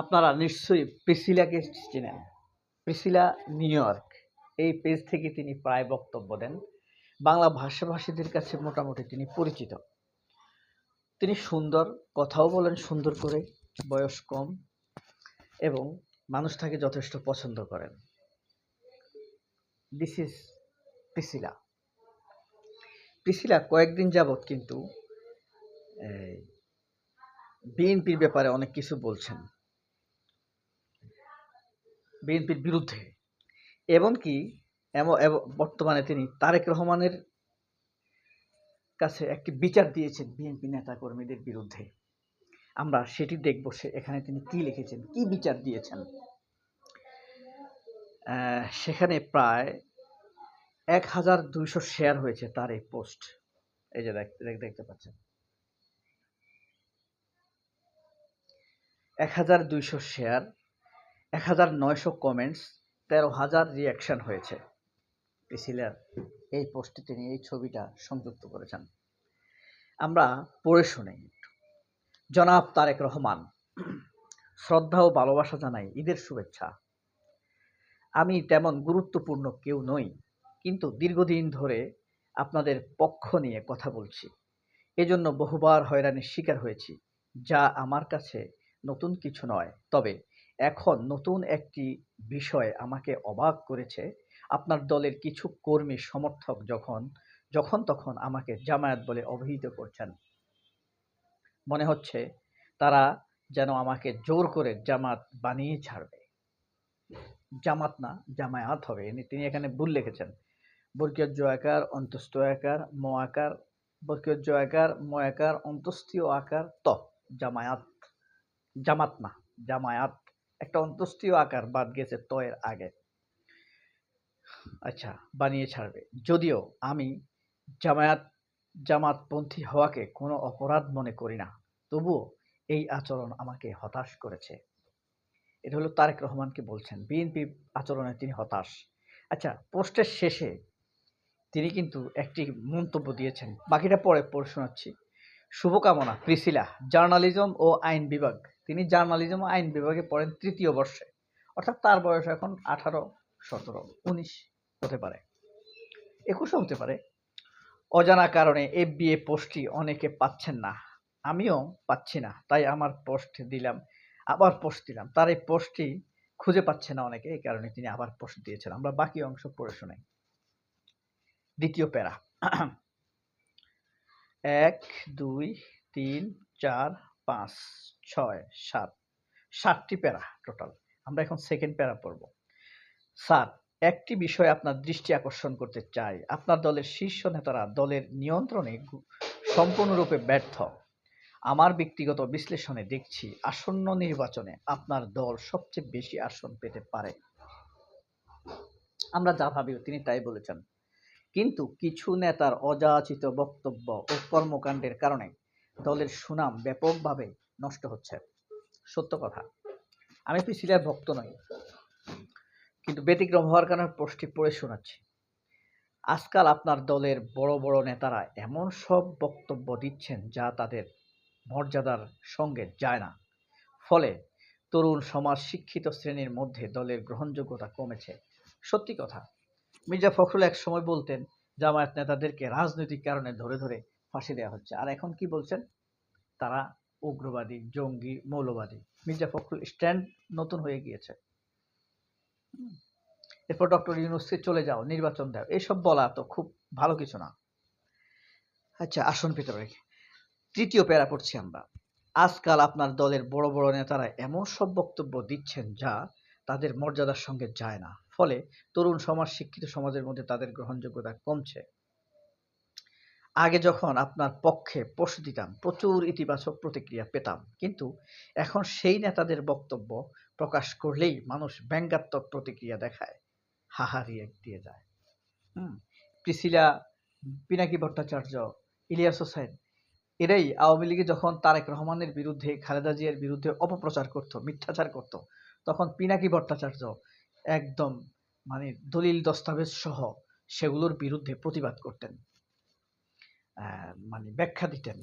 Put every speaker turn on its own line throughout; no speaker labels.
আপনারা নিশ্চয়ই প্রিসিলাকে চেনেন। Priscilla, New York. এই পেজ থেকে তিনি প্রায় বক্তব্য দেন। বাংলা ভাষাভাষীদের কাছে মোটামুটি তিনি পরিচিত। তিনি সুন্দর, কথাও বলেন সুন্দর করে, বয়স কম এবং মানুষ তাকে যথেষ্ট পছন্দ করেন। দিস ইজ প্রিসিলা প্রিসিলা কয়েকদিন যাবৎ কিন্তু বিএনপির ব্যাপারে অনেক কিছু বলছেন। বিএনপির বিরুদ্ধে। এমনকি বর্তমানে তিনি তারেক রহমানের কাছে একটি বিচার দিয়েছেন বিএনপি নেতা কর্মীদের বিরুদ্ধে। আমরা সেটি দেখব সে, এখানে তিনি কি লিখেছেন, কি বিচার দিয়েছেন। সেখানে প্রায় এক হাজার দুইশো শেয়ার হয়েছে তার এই পোস্ট। এই যে দেখ- দেখ- দেখতে পাচ্ছেন। এক হাজার দুইশো শেয়ার এক হাজার নয়শো কমেন্টস তেরো হাজার রিয়াকশন হয়েছে। পিসিলার এই পোস্টে তিনি এই ছবিটা সংযুক্ত করেছেন। আমরা পড়ে শুনি জনাব তারেক রহমান, শ্রদ্ধা ও ভালোবাসা জানাই ঈদের শুভেচ্ছা। আমি তেমন গুরুত্বপূর্ণ কেউ নই, কিন্তু দীর্ঘদিন ধরে আপনাদের পক্ষ নিয়ে কথা বলছি। এজন্য বহুবার হয়রানির শিকার হয়েছি, যা আমার কাছে নতুন কিছু নয়। তবে এখন নতুন একটি বিষয় আমাকে অবাক করেছে। আপনার দলের কিছু কর্মী সমর্থক যখন যখন তখন আমাকে জামায়াত বলে অভিহিত করছেন। মনে হচ্ছে তারা যেন আমাকে জোর করে জামাত বানিয়ে ছাড়বে। জামাত না, জামায়াত হবে। তিনি এখানে ভুল লিখেছেন। বর্গীয় জয়াকার অন্তস্থ আকার ম আকার বর্গীয় জয়াকার ম আকার অন্তস্থীয় আকার ত, জামায়াত, জামাত না, জামায়াত। একটা অন্তস্থীয় আকার বাদ গেছে ত এর আগে। আচ্ছা বানিয়ে ছাড়বে। যদিও আমি জামায়াত, জামাতপন্থী হওয়াকে কোনো অপরাধ মনে করি না, তবুও এই আচরণ আমাকে হতাশ করেছে। এটা হলো তারেক রহমানকে বলছেন, বিএনপি আচরণে তিনি হতাশ। আচ্ছা পোস্টের শেষে তিনি কিন্তু একটি মন্তব্য দিয়েছেন। বাকিটা পরে পড়ে শোনাচ্ছি। শুভকামনা, প্রিসিলা, জার্নালিজম ও আইন বিভাগ। তিনি জার্নালিজম আইন বিভাগে পড়েন তৃতীয় বর্ষে। অর্থাৎ তার বয়স এখন আঠারো, সতেরো, উনিশ হতে পারে। একুশও হতে পারে। অজানা কারণে এফবিএ পোস্টটি অনেকে পাচ্ছেন না। আমিও পাচ্ছি না, তাই আমার পোস্ট দিলাম, আবার পোস্ট দিলাম। তার এই পোস্টটি খুঁজে পাচ্ছে না অনেকে, এই কারণে তিনি আবার পোস্ট দিয়েছেন। আমরা বাকি অংশ পড়ে শোনাই। দ্বিতীয় প্যারা। এক, দুই, তিন, চার, পাঁচ ছয়, সাত, সাতটি প্যারা টোটাল আমরা এখন সেকেন্ড প্যারা পড়ব। স্যার, একটি বিষয় আপনার দৃষ্টি আকর্ষণ করতে চাই। আপনার দলের শীর্ষ নেতারা দলের নিয়ন্ত্রণে সম্পূর্ণরূপে ব্যর্থ। আমার ব্যক্তিগত বিশ্লেষণে দেখছি আসন্ন নির্বাচনে আপনার দল সবচেয়ে বেশি আসন পেতে পারে। আমরা যা ভাবি তিনি তাই বলেছেন। কিন্তু কিছু নেতার অযাচিত বক্তব্য ও কর্মকাণ্ডের কারণে দলের সুনাম ব্যাপকভাবে নষ্ট হচ্ছে। সত্য কথা। আমি পিছিলার ভক্ত নই। কিন্তু ব্যতিক্রম হওয়ার কারণে পোস্টটি পড়ে শোনাচ্ছি। আজকাল আপনার দলের বড় বড় নেতারা এমন সব বক্তব্য দিচ্ছেন যা তাদের মর্যাদার সঙ্গে যায় না। ফলে তরুণ সমাজ শিক্ষিত শ্রেণির মধ্যে দলের গ্রহণযোগ্যতা কমেছে। সত্যি কথা, মির্জা ফখরুল এক সময় বলতেন, জামায়াত নেতাদেরকে রাজনৈতিক কারণে ধরে ধরে ফাঁসি দেওয়া হচ্ছে। আর এখন কি বলছেন? তারা উগ্রবাদী, জঙ্গি, মৌলবাদী। মির্জা ফখরুল স্ট্যান্ড নতুন হয়ে গিয়েছে। এরপর ডক্টর ইউনুসকে চলে যাও, নির্বাচন দাও। এসব বলা তো খুব ভালো কিছু না। আচ্ছা আসন পেতে তৃতীয় প্যারা পড়ছি আমরা। আজকাল আপনার দলের বড় বড় নেতারা এমন সব বক্তব্য দিচ্ছেন যা তাদের মর্যাদার সঙ্গে যায় না। ফলে তরুণ সমাজ, শিক্ষিত সমাজের মধ্যে তাদের গ্রহণযোগ্যতা কমছে। আগে যখন আপনার পক্ষে পোস্ট দিতাম, প্রচুর ইতিবাচক প্রতিক্রিয়া পেতাম। কিন্তু এখন সেই নেতাদের বক্তব্য প্রকাশ করলেই মানুষ ব্যঙ্গাত্মক প্রতিক্রিয়া দেখায়। হাহারিয়ে দিয়ে যায়। হুম, প্রিসিলা পিনাকি ভট্টাচার্য, ইলিয়াস হোসেন, এরাই আওয়ামী লীগে যখন তারেক রহমানের বিরুদ্ধে, খালেদা জিয়ার বিরুদ্ধে অপপ্রচার করত, মিথ্যাচার করত, তখন পিনাকি ভট্টাচার্য একদম মানে দলিল দস্তাবেজ সহ সেগুলোর বিরুদ্ধে প্রতিবাদ করতেন। মানে ব্যাখ্যা দিতেন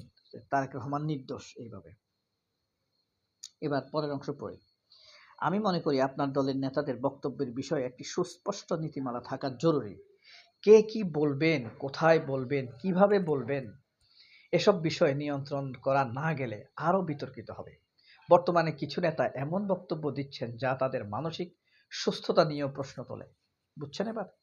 তারেক রহমান নির্দোষ এইভাবে। এবার পরের অংশ পড়ি। আমি মনে করি আপনার দলের নেতাদের বক্তব্যের বিষয়ে একটি সুস্পষ্ট নীতিমালা থাকা জরুরি। কে কি বলবেন, কোথায় বলবেন, কীভাবে বলবেন, এসব বিষয়ে নিয়ন্ত্রণ করা না গেলে আরও বিতর্কিত হবে। বর্তমানে কিছু নেতা এমন বক্তব্য দিচ্ছেন যা তাদের মানসিক সুস্থতা নিয়েও প্রশ্ন তোলে। বুঝছেন এবার?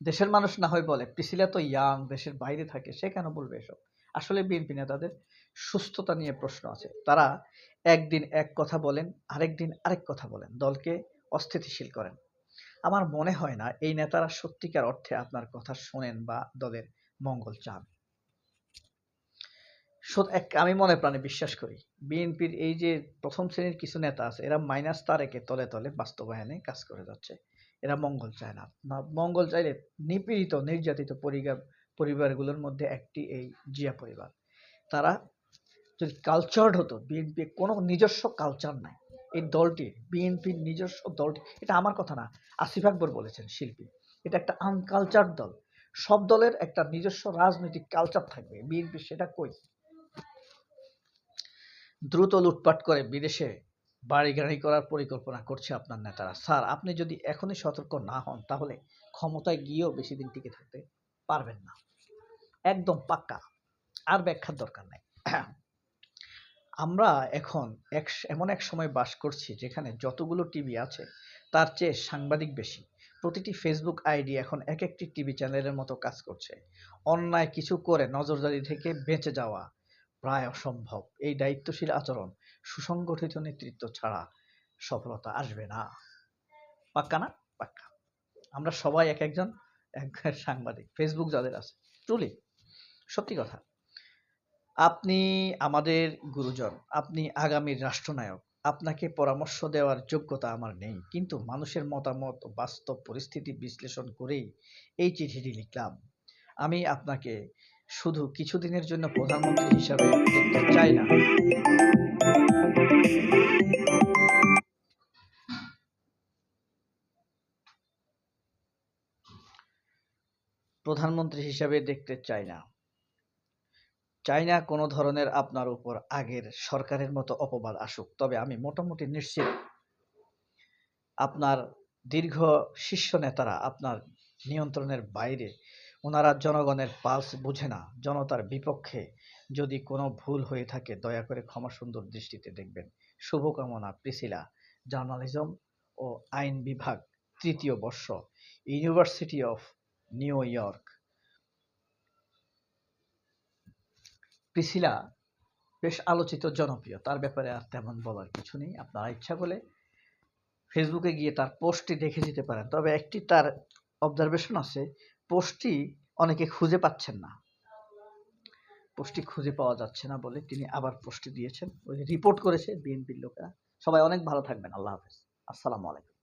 দেশের মানুষ না হয় বলে, পিসিলা তো ইয়াং দেশের বাইরে থাকে, সে কেন বলবে এসব? আসলে বিএনপি নেতাদের সুস্থতা নিয়ে প্রশ্ন আছে। তারা একদিন এক কথা বলেন আরেক দিন আরেক কথা বলেন, দলকে অস্থিতিশীল করেন। আমার মনে হয় না এই নেতারা সত্যিকার অর্থে আপনার কথা শোনেন বা দলের মঙ্গল চান। আমি মনে প্রাণে বিশ্বাস করি, বিএনপির এই যে প্রথম শ্রেণির কিছু নেতা আছে, এরা মাইনাস তারেকে তলে তলে বাস্তবায়নে কাজ করে যাচ্ছে। এরা মঙ্গল চায় না। মঙ্গল চাইলে নিপীড়িত, নির্যাতিত পরিবার পরিবারগুলোর মধ্যে একটি এই জিয়া পরিবার। তারা যদি কালচার্ড হতো বিএনপি কোনো নিজস্ব কালচার নাই। এই দলটি বিএনপির নিজস্ব দলটি, এটা আমার কথা না, আসিফ আকবর বলেছেন শিল্পী। এটা একটা আনকালচার দল। সব দলের একটা নিজস্ব রাজনৈতিক কালচার থাকবে। বিএনপি সেটা কই? দ্রুত লুটপাট করে বিদেশে বাড়ি গাড়ি করার পরিকল্পনা করছে আপনার নেতারা। স্যার, আপনি যদি এখনই সতর্ক না হন, তাহলে ক্ষমতায় গিয়েও বেশি দিন টিকে থাকতে পারবেন না। একদম পাক্কা। আর ব্যাখ্যার দরকার নাই। আমরা এখন এক, এমন এক সময় বাস করছি যেখানে যতগুলো টিভি আছে, তার চেয়ে সাংবাদিক বেশি। প্রতিটি ফেসবুক আইডি এখন এক একটি টিভি চ্যানেলের মতো কাজ করছে। অন্যায় কিছু করে নজরদারি থেকে বেঁচে যাওয়া প্রায় অসম্ভব। এই দায়িত্বশীল আচরণ সুসংগঠিত নেতৃত্ব ছাড়া সফলতা আসবে না। পাক্কা না? পাক্কা। আমরা সবাই এক একজন, এক সাংবাদিক। ফেসবুক যাদের আছে ট্রুলি সত্যি কথা। আপনি আমাদের গুরুজন, আপনি আগামীর রাষ্ট্রনায়ক, আপনাকে পরামর্শ দেওয়ার যোগ্যতা আমার নেই। কিন্তু মানুষের মতামত, বাস্তব পরিস্থিতি বিশ্লেষণ করেই এই চিঠিটি লিখলাম। আমি আপনাকে শুধু কিছুদিনের জন্য প্রধানমন্ত্রী হিসাবে চাই না। প্রধানমন্ত্রী হিসাবে দেখতে চাই না। চাই কোনো ধরনের আপনার উপর আগের সরকারের মতো অপবাদ আসুক, তবে আমি মোটামুটি নিশ্চিত আপনার দীর্ঘ শীর্ষ নেতারা আপনার নিয়ন্ত্রণের বাইরে, ওনারা জনগণের পালস বুঝে না, জনতার বিপক্ষে যদি কোনো ভুল হয়ে থাকে, দয়া করে ক্ষমা সুন্দর দৃষ্টিতে দেখবেন। শুভকামনা, প্রিসিলা। জার্নালিজম ও আইন বিভাগ, তৃতীয় বর্ষ, university of New York. Priscilla বেশ আলোচিত, জনপ্রিয়। তার ব্যাপারে আর তেমন বলার কিছু নেই। আপনারা ইচ্ছা করলে ফেসবুকে গিয়ে তার পোস্টটি দেখে যেতে পারেন। তবে একটি তার অবজারভেশন আছে, পোস্টটি অনেকে খুঁজে পাচ্ছেন না। পোস্টটি খুঁজে পাওয়া যাচ্ছে না বলে তিনি আবার পোস্টটি দিয়েছেন। ওই রিপোর্ট করেছে বিএনপির লোকেরা। সবাই অনেক ভালো থাকবেন। আল্লাহ হাফিজ। আসসালামু আলাইকুম।